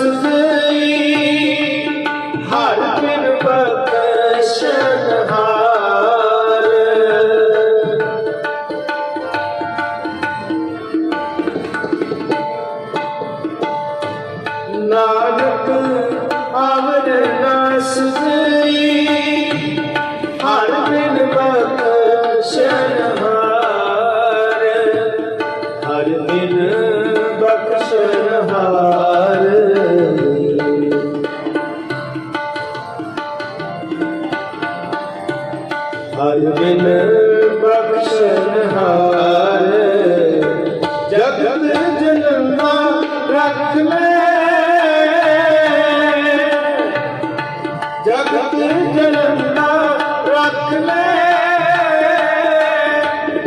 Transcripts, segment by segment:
ਸੁਨਈ ਹਰ ਦਿਨ ਬਖਸ਼ਣ ਨਾਨਕ ਹਰ ਦਿਨ ਬਖਸ਼ਣ ਹਾਰ ਜਗਤ ਜਨਮਾ ਰੱਖ ਲੈ। ਜਗਤ ਜਨਮਾ ਰੱਖ ਲੈ।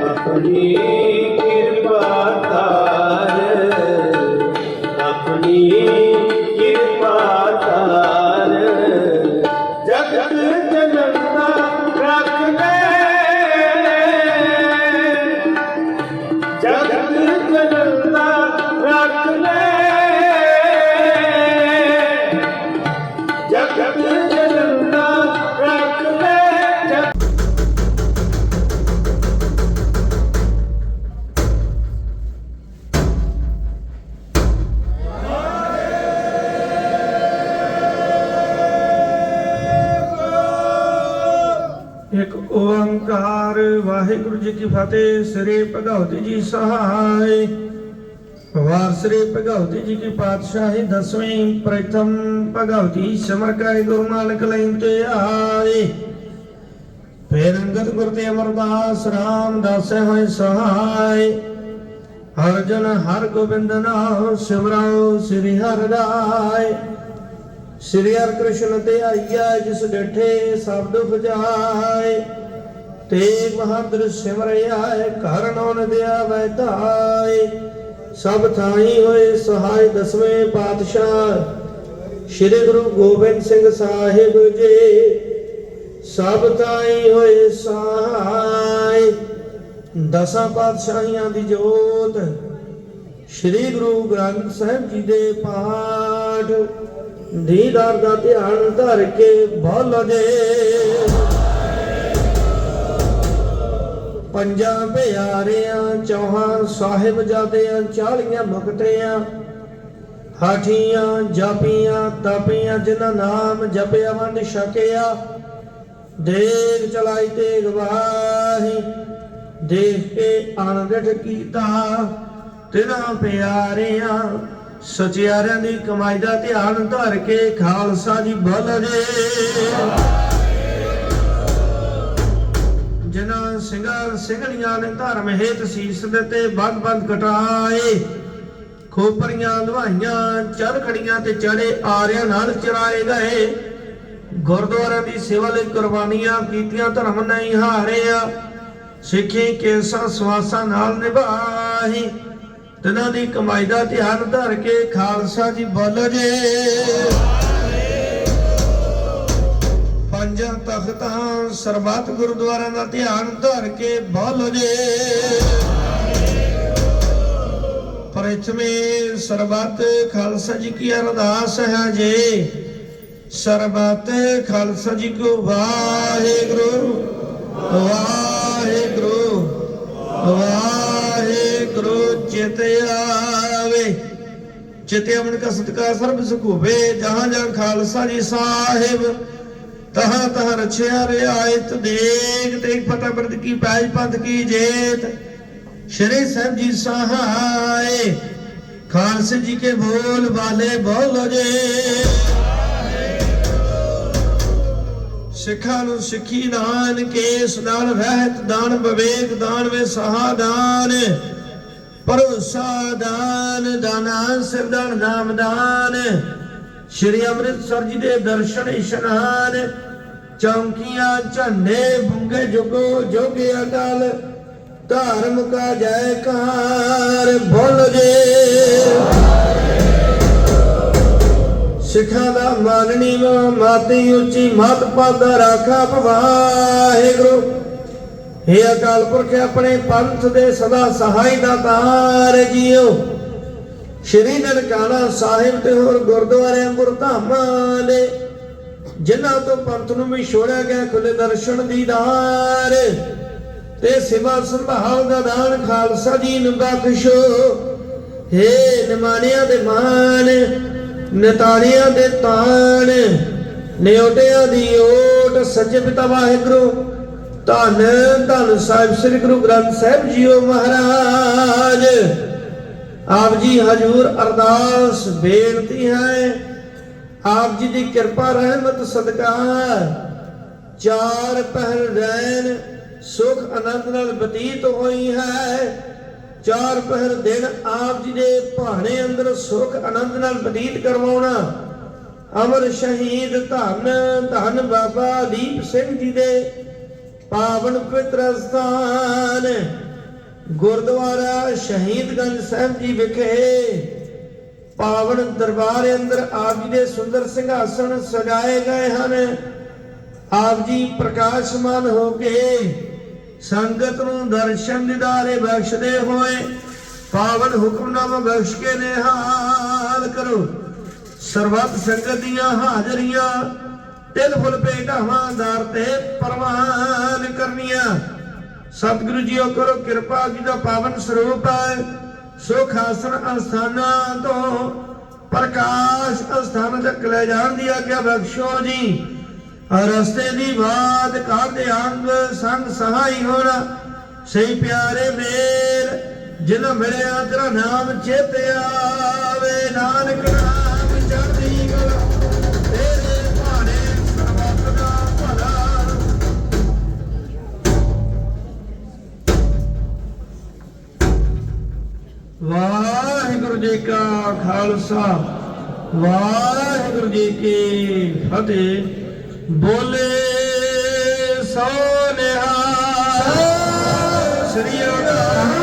ਆਪਣੀ ਕਿਰਪਾ ਤਾਰ, ਆਪਣੀ ਕਿਰਪਾ ਤਾਰ, ਜਗਤ ਜਨਮ ਓੰਕਾਰ ਵਾਹਿਗੁਰੂ ਜੀ ਕੀ ਫਤਿਹ, ਸ੍ਰੀ ਭਗਵਤੀ ਜੀ ਸਹਾਇ। ਵਾਰ ਸ੍ਰੀ ਭਗਵਤੀ ਜੀ ਕੀ ਪਾਤਸ਼ਾਹੀ, ਦਸਵੀਂ, ਪ੍ਰਥਮ ਭਗਵਤੀ ਸਿਮਰ ਕੈ ਗੁਰੂ ਨਾਨਕ ਲੈਂ ਆਏ। ਫੇਰ ਅੰਗਦ ਗੁਰ ਤੇ ਅਮਰਦਾਸ ਰਾਮ ਦਾਸ ਹੋਏ ਸਹਾਇ। ਹਰ ਜਨ ਹਰ ਗੋਬਿੰਦ ਨਾਮ ਸਿਮਰਾਓ ਸ੍ਰੀ ਹਰਿ ਰਾਏ। ਸ੍ਰੀ ਹਰਿ ਕ੍ਰਿਸ਼ਨ ਤੇ ਆਈਆ ਜਿਸ ਡਿਠੇ ਦੁਖ ਜਾਏ। ਤੇ ਬਹਾਦਰ ਸਿਮਰਿਆ ਘਰ ਨੌਨ ਦਿਆ ਵੈਧਾਏ ਸਭ ਥਾਈ ਹੋਏ ਸਹਾਇ ਦਸਵੇਂ ਪਾਤਸ਼ਾਹ, ਸ੍ਰੀ ਗੁਰੂ ਗੋਬਿੰਦ ਸਿੰਘ ਸਾਹਿਬ ਜੀ। ਸਭ ਥਾਈ ਹੋਏ ਸਹਾਇ, ਦਸਾਂ ਪਾਤਸ਼ਾਹੀਆਂ ਦੀ ਜੋਤ। ਸ੍ਰੀ ਗੁਰੂ ਗ੍ਰੰਥ ਸਾਹਿਬ ਜੀ ਦੇ ਪਾਠ, ਦੀਦਾਰ ਦਾ ਧਿਆਨ ਧਰ ਕੇ ਬੋਲ ਦੇ ਪੰਜਾਂ ਪਿਆਰਿਆਂ, ਚੌਹਾਂ ਸਾਹਿਬ ਜਾਦਿਆਂ ਮੁਕਤਿਆਂ, ਹਾਠੀਆਂ, ਜਾਪੀਆਂ, ਤਪੀਆਂ, ਜਿਨ੍ਹਾਂ ਨਾਮ ਜਪਿਆ ਵੰਡ ਛਕਿਆ। ਦੇਖ ਚਲਾਈ ਤੇ ਗਵਾਹੀ ਦੇਖ ਕੇ ਅਣਗਠ ਕੀਤਾ। ਤਿਨਾਂ ਪਿਆਰਿਆਂ, ਸਚਿਆਰਿਆਂ ਦੀ ਕਮਾਈ ਦਾ ਧਿਆਨ ਧਰ ਕੇ ਖਾਲਸਾ ਜੀ ਬੋਲ ਬੋਲਦੇ ਜਿਨ੍ਹਾਂ ਸਿੰਘਾਂ ਸਿੰਘਣੀਆਂ ਨੇ ਧਰਮ ਹੇਤ ਸੀਸ ਦਿੱਤੇ, ਬੰਦ ਬੰਦ ਕਟਾਏ। ਖੋਪਰੀਆਂ ਲਵਾਈਆਂ ਚਰਖੜੀਆਂ ਤੇ ਚੜੇ ਆਰਿਆਂ ਨਾਲ ਚਰਾਏ ਗਏ। ਗੁਰਦੁਆਰਿਆਂ ਦੀ ਸੇਵਾ ਲਈ ਕੁਰਬਾਨੀਆਂ ਕੀਤੀਆਂ, ਧਰਮ ਨਹੀਂ ਹਾਰਿਆ। ਸਿੱਖੀ ਕੇਸਾਂ ਸਵਾਸਾਂ ਨਾਲ ਨਿਭਾਹੀ ਤਿਨਾਂ ਦੀ ਕਮਾਈ ਦਾ ਧਿਆਨ ਧਰ ਕੇ ਖਾਲਸਾ ਜੀ ਬੋਲੋ ਜੇ। ਸਰਬੱਤ ਗੁਰਦੁਆਰਿਆਂ ਦਾ ਧਿਆਨ ਧਰ ਕੇ ਬੋਲੋ ਜੇ। ਪ੍ਰਥਮੇ ਸਰਬੱਤ ਖਾਲਸਾ ਜੀ ਕੀ ਅਰਦਾਸ ਹੈ ਜੀ। ਸਰਬੱਤ ਖਾਲਸਾ ਜੀ ਕੋ ਵਾਹਿਗੁਰੂ ਵਾਹਿਗੁਰੂ ਵਾਹਿਗੁਰੂ ਚਿਤ ਆਵੇ। ਚਿਤੇ ਅਮਨ ਕਾ ਸਤਕਾਰ ਸਰਬ ਸੁਖ ਹੋਵੇ ਜਹਾਂ ਜਹਾਂ ਖਾਲਸਾ ਜੀ ਸਾਹਿਬ, ਤਹਾਂ ਤਹਾਂ ਰਛਿਆ ਰਿਆਇਤ ਦੇਖ ਤੇ ਫਤਿਹ ਬਰਦ ਕੀ ਪੈਜ ਪੰਥ ਕੀ ਜੇਤ। ਸ਼੍ਰੀ ਸਾਹਿਬ ਜੀ ਸਹਾਏ, ਖਾਲਸੇ ਜੀ ਕੇ ਬੋਲ ਵਾਲੇ ਬੋਲੋ ਜੇ। ਸਿੱਖਾਂ ਨੂੰ ਸਿੱਖੀ ਦਾਨ ਕੇਸ ਦਾਨ ਰਹਿਤ ਦਾਨ ਵਿਵੇਕ ਦਾਨ ਵੇ ਸਹਾਦਾਨ। ਭਰੋਸਾ ਦਾਨ, ਦਾਨਾ ਸਿਰਦਾਨ ਨਾਮਦਾਨ ਸ਼੍ਰੀ ਅੰਮ੍ਰਿਤਸਰ ਜੀ ਦੇ ਦਰਸ਼ਨ ਇਸ਼ਨਾਨ ਚੌਂਕੀਆਂ ਝੰਡੇ ਬੁੰਗੇ ਜੁਗੋ ਜੋਗੇ ਅਟਲ ਧਰਮ ਕਾ ਜੈਕਾਰ ਬੋਲ ਜੇ। ਸਿੱਖਾਂ ਦਾ ਮਾਨਣੀ ਮਾਤੀ ਉੱਚੀ ਮਤ ਪਦ ਰਾਖਾ ਵਾਹਿਗੁਰੂ। ਹੇ ਅਕਾਲ ਪੁਰਖ, ਆਪਣੇ ਪੰਥ ਦੇ ਸਦਾ ਸਹਾਈ ਦਾ ਤਾਰ ਜੀਓ। ਸ਼੍ਰੀ ਨਨਕਾਣਾ ਸਾਹਿਬ ਤੇ ਹੋਰ ਗੁਰਦੁਆਰਿਆਂ, ਗੁਰਧਾਮਾਂ ਦੇ ਜਿਨ੍ਹਾਂ ਤੋਂ ਪੰਥ ਨੂੰ ਵੀ ਛੋੜਿਆ ਗਿਆ ਖੁੱਲੇ ਦਰਸ਼ਨ ਦੀਦਾਰ ਤੇ ਸੇਵਾ ਸੰਭਾਲ ਦਾ ਦਾਨ ਖਾਲਸਾ ਜੀ ਨੂੰ ਬਖਸ਼ੋ। ਹੇ ਨਿਮਾਣਿਆਂ ਦੇ ਮਾਣ, ਨਤਾਣਿਆਂ ਦੇ ਤਾਣ, ਨਿਉਟਿਆਂ ਦੀ ਓਟ ਸੱਚੇ ਪਿਤਾ ਵਾਹਿਗੁਰੂ। ਧੰਨ ਧੰਨ ਸਾਹਿਬ ਸ੍ਰੀ ਗੁਰੂ ਗ੍ਰੰਥ ਸਾਹਿਬ ਜੀਓ ਮਹਾਰਾਜ। ਆਪ ਜੀ ਹਜੂਰ ਅਰਦਾਸ ਬੇਨਤੀ ਹੈ ਆਪ ਜੀ ਦੀ ਕਿਰਪਾ, ਰਹਿਮਤ, ਸਦਕਾ ਚਾਰ ਪਹਿਰ ਰੈਨ ਸੁਖ, ਆਨੰਦ ਨਾਲ ਬਤੀਤ ਹੋਈ ਹੈ। ਚਾਰ ਪਹਿਰ ਦਿਨ ਆਪ ਜੀ ਦੇ ਭਾਣੇ ਅੰਦਰ ਸੁਖ, ਆਨੰਦ ਨਾਲ ਬਤੀਤ ਕਰਵਾਉਣਾ। ਅਮਰ ਸ਼ਹੀਦ ਧੰਨ ਧੰਨ ਬਾਬਾ ਦੀਪ ਸਿੰਘ ਜੀ ਦੇ ਪਾਵਨ ਪਵਿੱਤਰ ਸਥਾਨ ਗੁਰਦੁਆਰਾ ਸ਼ਹੀਦਗੰਜ ਸਾਹਿਬ ਜੀ ਵਿਖੇ। ਪਾਵਨ ਦਰਬਾਰ ਅੰਦਰ ਆਪ ਜੀ ਦੇ ਸੁੰਦਰ ਸਿੰਘਾਸਣ ਸਜਾਏ ਗਏ ਹਨ। ਆਪ ਜੀ ਪ੍ਰਕਾਸ਼ਮਾਨ ਹੋ ਕੇ ਸੰਗਤ ਨੂੰ ਦਰਸ਼ਨ ਦਿਦਾਰੇ ਬਖਸ਼ਦੇ ਹੋਏ ਪਾਵਨ ਹੁਕਮਨਾਮਾ ਬਖਸ਼ ਕੇ ਨਿਹਾਲ ਕਰੋ। ਸਰਬੱਤ ਸੰਗਤ ਦੀਆਂ ਹਾਜ਼ਰੀਆਂ, ਤਿਲ ਫੁੱਲ ਭੇਟਾਵਾਂ, ਦਰ ਤੇ ਪ੍ਰਵਾਨ ਕਰਨੀਆਂ। ਸਤਿਗੁਰੂ ਜੀਓ ਕਰੋ, ਕਿਰਪਾ ਜੀ ਦਾ ਪਾਵਨ ਸਰੂਪ ਹੈ। ਸੁਖ ਆਸਣ ਅਸਥਾਨਾਂ ਤੋਂ ਪ੍ਰਕਾਸ਼ ਅਸਥਾਨਾਂ ਤੱਕ ਲੈ ਜਾਣ ਦੀ ਆਗਿਆ ਬਖਸ਼ੋ ਜੀ। ਰਸਤੇ ਦੀ ਬਾਤ ਕਰਦੇ ਅੰਗ ਸੰਗ ਸਹਾਈ ਹੋਣਾ। ਸਹੀ ਪਿਆਰੇ ਮੇਲ ਜਿਨ ਮਿਲਿਆ ਤੇਰਾ ਨਾਮ ਚੇਤੇ ਆਵੇ। ਨਾਨਕ ਨਾਮ ਖਾਲਸਾ ਵਾਹਿਗੁਰੂ ਜੀ ਕੀ ਫਤਿਹ। ਬੋਲੇ ਸੋ ਨਿਹਾਲ। ਸ੍ਰੀ ਅਕਾਲ।